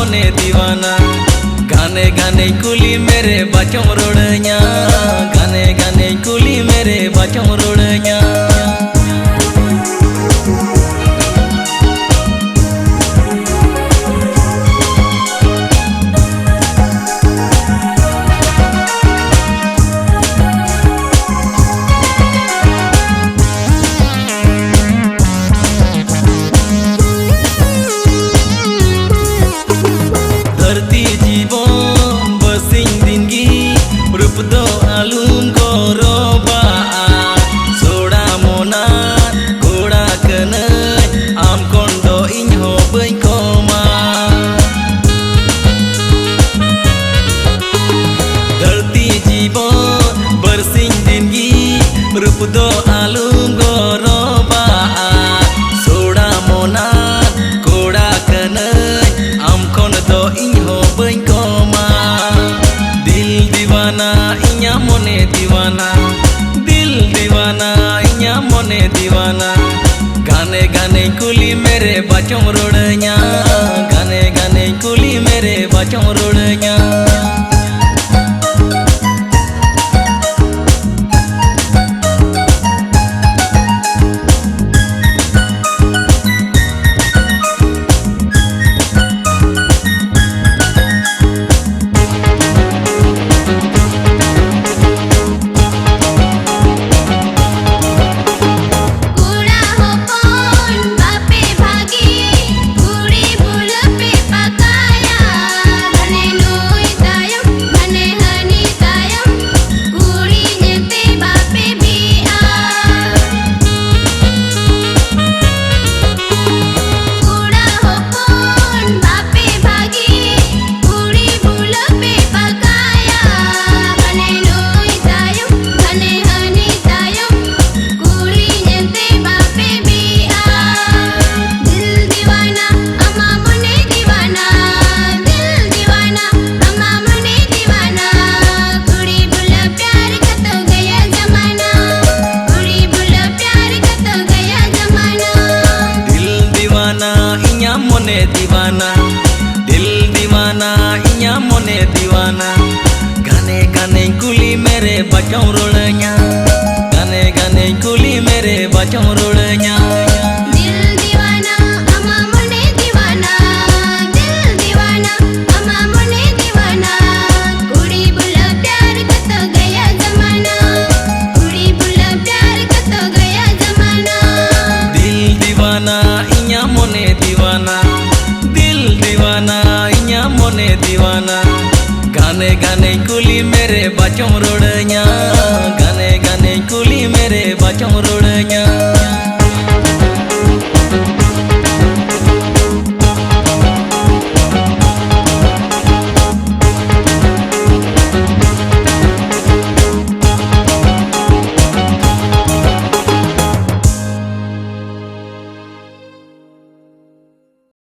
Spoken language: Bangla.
মনে দিওয়ানা। গানে গানে কুলি মেরে বাচম রোড়া গানে গানে কুলি মেরে বাচম রোড়া দিওয়ানা ইয়া মনে দিওয়ানা গানে গানে কুলি মেরে বাচম রোড়া গানে গানে কুলি মেরে বাচম রোড়া इया मोने दीवाना दिल दीवाना इया मोने दीवाना गाने गाने कुली मेरे बचाऊ रोड़िया गाने गाने कुली मेरे बचाऊ रोड़िया ਗਾਣੇ ਗਾਣੇ ਕੁਲੀ ਮੇਰੇ ਬਾਚੋਂ ਰੋੜੀਆਂ। ਗਾਣੇ ਗਾਣੇ ਕੁਲੀ ਮੇਰੇ ਬਾਚੋਂ ਰੋੜੀਆਂ।